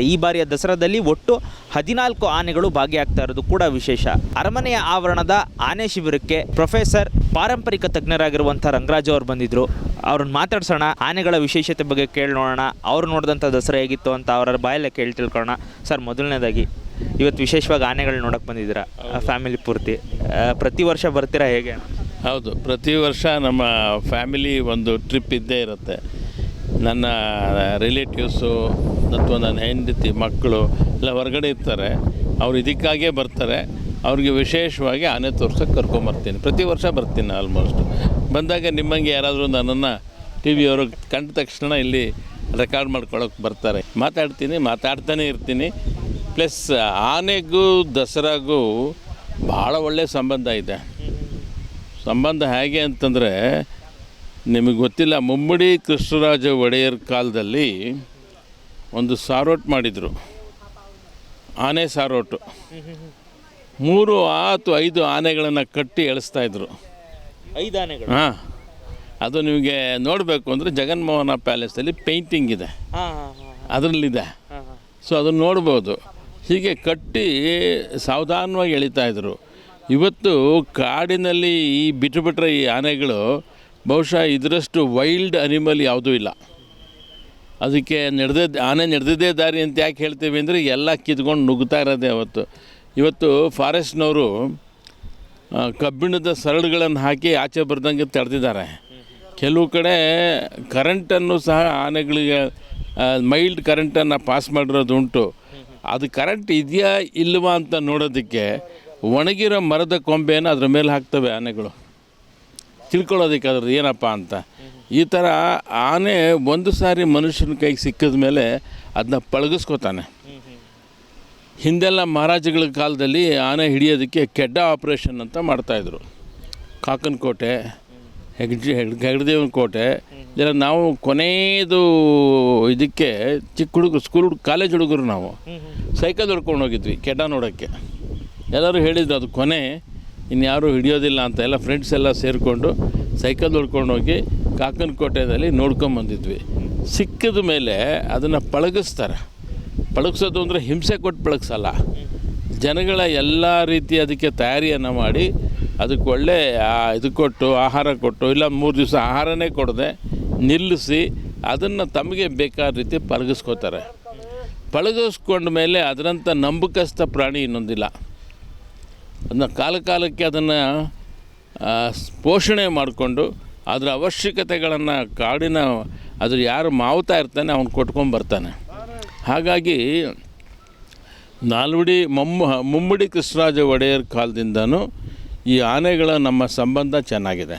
ಈ ಬಾರಿಯ ದಸರಾದಲ್ಲಿ ಒಟ್ಟು ಹದಿನಾಲ್ಕು ಆನೆಗಳು ಭಾಗಿಯಾಗ್ತಾ ಇರೋದು ಕೂಡ ವಿಶೇಷ. ಅರಮನೆಯ ಆವರಣದ ಆನೆ ಶಿಬಿರಕ್ಕೆ ಪ್ರೊಫೆಸರ್ ಪಾರಂಪರಿಕ ತಜ್ಞರಾಗಿರುವಂಥ ರಂಗರಾಜು ಅವರು ಬಂದಿದ್ರು. ಅವ್ರನ್ನ ಮಾತಾಡ್ಸೋಣ ಆನೆಗಳ ವಿಶೇಷತೆ ಬಗ್ಗೆ ಕೇಳಿ ನೋಡೋಣ ಅವ್ರು ನೋಡಿದಂಥ ದಸರಾ ಹೇಗಿತ್ತು ಅಂತ ಅವರ ಬಾಯಲ್ಲೇ ಕೇಳಿ ತಿಳ್ಕೊಳ್ಳೋಣ. ಸರ್ ಮೊದಲನೇದಾಗಿ ಇವತ್ತು ವಿಶೇಷವಾಗಿ ಆನೆಗಳು ನೋಡಕ್ಕೆ ಬಂದಿದ್ದೀರಾ? ಫ್ಯಾಮಿಲಿ ಪೂರ್ತಿ. ಪ್ರತಿ ವರ್ಷ ಬರ್ತೀರಾ ಹೇಗೆ? ಹೌದು ಪ್ರತಿ ವರ್ಷ ನಮ್ಮ ಫ್ಯಾಮಿಲಿ ಒಂದು ಟ್ರಿಪ್ ಇದ್ದೇ ಇರುತ್ತೆ. ನನ್ನ ರಿಲೇಟಿವ್ಸು ಅಥವಾ ನನ್ನ ಹೆಂಡತಿ, ಮಕ್ಕಳು ಎಲ್ಲ ಹೊರಗಡೆ ಇರ್ತಾರೆ. ಅವ್ರು ಇದಕ್ಕಾಗೇ ಬರ್ತಾರೆ. ಅವ್ರಿಗೆ ವಿಶೇಷವಾಗಿ ಆನೆ ತೋರ್ಸೋಕೆ ಕರ್ಕೊಂಬರ್ತೀನಿ ಪ್ರತಿ ವರ್ಷ ಬರ್ತೀನಿ ಆಲ್ಮೋಸ್ಟ್ ಬಂದಾಗ ನಿಮ್ಮಂಗೆ ಯಾರಾದರೂ ನನ್ನನ್ನು ಟಿ ವಿಯವರು ಕಂಡ ತಕ್ಷಣ ಇಲ್ಲಿ ರೆಕಾರ್ಡ್ ಮಾಡ್ಕೊಳ್ಳೋಕೆ ಬರ್ತಾರೆ. ಮಾತಾಡ್ತೀನಿ, ಮಾತಾಡ್ತಾನೆ ಇರ್ತೀನಿ. ಪ್ಲಸ್ ಆನೆಗೂ, ದಸರಾಗೂ ಭಾಳ ಒಳ್ಳೆಯ ಸಂಬಂಧ ಇದೆ. ಸಂಬಂಧ ಹೇಗೆ ಅಂತಂದರೆ ನಿಮಗೆ ಗೊತ್ತಿಲ್ಲ ಮುಮ್ಮಡಿ ಕೃಷ್ಣರಾಜ ಒಡೆಯರ್ ಕಾಲದಲ್ಲಿ ಒಂದು ಸಾರೋಟ್ ಮಾಡಿದರು. ಆನೆ ಸಾರೋಟು. ಮೂರು ಆತು ಐದು ಆನೆಗಳನ್ನು ಕಟ್ಟಿ ಎಳಿಸ್ತಾ ಇದ್ರು. ಐದು ಆನೆಗಳು? ಹಾಂ. ಅದು ನಿಮಗೆ ನೋಡಬೇಕು ಅಂದರೆ ಜಗನ್ಮೋಹನ ಪ್ಯಾಲೇಸಲ್ಲಿ ಪೇಂಟಿಂಗ್ ಇದೆ. ಅದರಲ್ಲಿದೆ. ಸೊ ಅದನ್ನು ನೋಡ್ಬೋದು. ಹೀಗೆ ಕಟ್ಟಿ ಸಾವಧಾನವಾಗಿ ಎಳಿತಾ ಇದ್ರು. ಇವತ್ತು ಕಾಡಿನಲ್ಲಿ ಈ ಬಿಟ್ಟು ಬಿಟ್ಟರೆ ಈ ಆನೆಗಳು ಬಹುಶಃ ಇದರಷ್ಟು ವೈಲ್ಡ್ ಅನಿಮಲ್ ಯಾವುದೂ ಇಲ್ಲ. ಅದಕ್ಕೆ ನಡೆದ, ಆನೆ ನಡೆದಿದ್ದೇ ದಾರಿ ಅಂತ ಯಾಕೆ ಹೇಳ್ತೀವಿ ಅಂದರೆ ಎಲ್ಲ ಕಿತ್ಕೊಂಡು ನುಗ್ತಾ ಇರೋದೇ ಅವತ್ತು. ಇವತ್ತು ಫಾರೆಸ್ಟ್ನವರು ಕಬ್ಬಿಣದ ಸರಳುಗಳನ್ನು ಹಾಕಿ ಆಚೆ ಬರ್ದಂಗೆ ತಡೆದಿದ್ದಾರೆ. ಕೆಲವು ಕಡೆ ಕರೆಂಟನ್ನು ಸಹ ಆನೆಗಳಿಗೆ ಮೈಲ್ಡ್ ಕರೆಂಟನ್ನು ಪಾಸ್ ಮಾಡಿರೋದುಂಟು ಅದು ಕರೆಂಟ್ ಇದೆಯಾ ಇಲ್ವಾ ಅಂತ ನೋಡೋದಕ್ಕೆ ಒಣಗಿರೋ ಮರದ ಕೊಂಬೆಯನ್ನು ಅದ್ರ ಮೇಲೆ ಹಾಕ್ತವೆ ಆನೆಗಳು. ತಿಳ್ಕೊಳ್ಳೋದಕ್ಕೆ ಅದ್ರದ್ದು ಏನಪ್ಪ ಅಂತ. ಈ ಥರ ಆನೆ ಒಂದು ಸಾರಿ ಮನುಷ್ಯನ ಕೈಗೆ ಸಿಕ್ಕಿದ ಮೇಲೆ ಅದನ್ನ ಪಳಗಿಸ್ಕೋತಾನೆ. ಹಿಂದೆಲ್ಲ ಮಹಾರಾಜಗಳ ಕಾಲದಲ್ಲಿ ಆನೆ ಹಿಡಿಯೋದಕ್ಕೆ ಕೆಡ್ಡ ಆಪ್ರೇಷನ್ ಅಂತ ಮಾಡ್ತಾಯಿದ್ರು ಕಾಕನ ಕೋಟೆ ಹೆಗ್ಜಿ ಹೆಗ್ಡದೇವನ ಕೋಟೆ ಇದೆಲ್ಲ ನಾವು ಕೊನೆಯದು ಇದಕ್ಕೆ ಚಿಕ್ಕ ಹುಡುಗರು ಸ್ಕೂಲ್ ಹುಡುಗ ಕಾಲೇಜ್ ಹುಡುಗರು ನಾವು. ಸೈಕಲ್ ಹೊಡ್ಕೊಂಡು ಹೋಗಿದ್ವಿ ಕೆಡ್ಡ ನೋಡೋಕ್ಕೆ. ಎಲ್ಲರೂ ಹೇಳಿದ್ರು ಅದು ಕೊನೆ. ಇನ್ಯಾರೂ ಹಿಡಿಯೋದಿಲ್ಲ ಅಂತ ಎಲ್ಲ ಫ್ರೆಂಡ್ಸ್ ಎಲ್ಲ ಸೇರಿಕೊಂಡು ಸೈಕಲ್ ಹೊಡ್ಕೊಂಡು ಹೋಗಿ ಕಾಕನ ಕೋಟೆಯಲ್ಲಿ ನೋಡ್ಕೊಂಬಂದಿದ್ವಿ ಸಿಕ್ಕಿದ ಮೇಲೆ ಅದನ್ನು ಪಳಗಿಸ್ತಾರೆ. ಪಳಗಿಸೋದು ಅಂದರೆ ಹಿಂಸೆ ಕೊಟ್ಟು ಪಳಗಿಸಲ್ಲ. ಜನಗಳ ಎಲ್ಲ ರೀತಿ ಅದಕ್ಕೆ ತಯಾರಿಯನ್ನು ಮಾಡಿ ಅದಕ್ಕೆ ಒಳ್ಳೆ ಇದು ಕೊಟ್ಟು, ಆಹಾರ ಕೊಟ್ಟು, ಇಲ್ಲ ಮೂರು ದಿವಸ ಆಹಾರನೇ ಕೊಡದೆ ನಿಲ್ಲಿಸಿ ಅದನ್ನು ತಮಗೆ ಬೇಕಾದ ರೀತಿ ಪಳಗಿಸ್ಕೋತಾರೆ. ಪಳಗಿಸ್ಕೊಂಡ ಮೇಲೆ ಅದರಂಥ ನಂಬಕಸ್ಥ ಪ್ರಾಣಿ ಇನ್ನೊಂದಿಲ್ಲ. ಅದನ್ನ ಕಾಲ ಕಾಲಕ್ಕೆ ಅದನ್ನು ಪೋಷಣೆ ಮಾಡಿಕೊಂಡು ಅದರ ಅವಶ್ಯಕತೆಗಳನ್ನು ಕಾಡಿನ, ಅದ್ರ ಯಾರು ಮಾವುತಾ ಇರ್ತಾನೆ ಅವನು ಕೊಟ್ಕೊಂಡು ಬರ್ತಾನೆ. ಹಾಗಾಗಿ ನಾಲ್ವಡಿ ಮಮ್ಮ, ಮುಮ್ಮಡಿ ಕೃಷ್ಣರಾಜ ಒಡೆಯರ್ ಕಾಲದಿಂದನೂ ಈ ಆನೆಗಳ ನಮ್ಮ ಸಂಬಂಧ ಚೆನ್ನಾಗಿದೆ.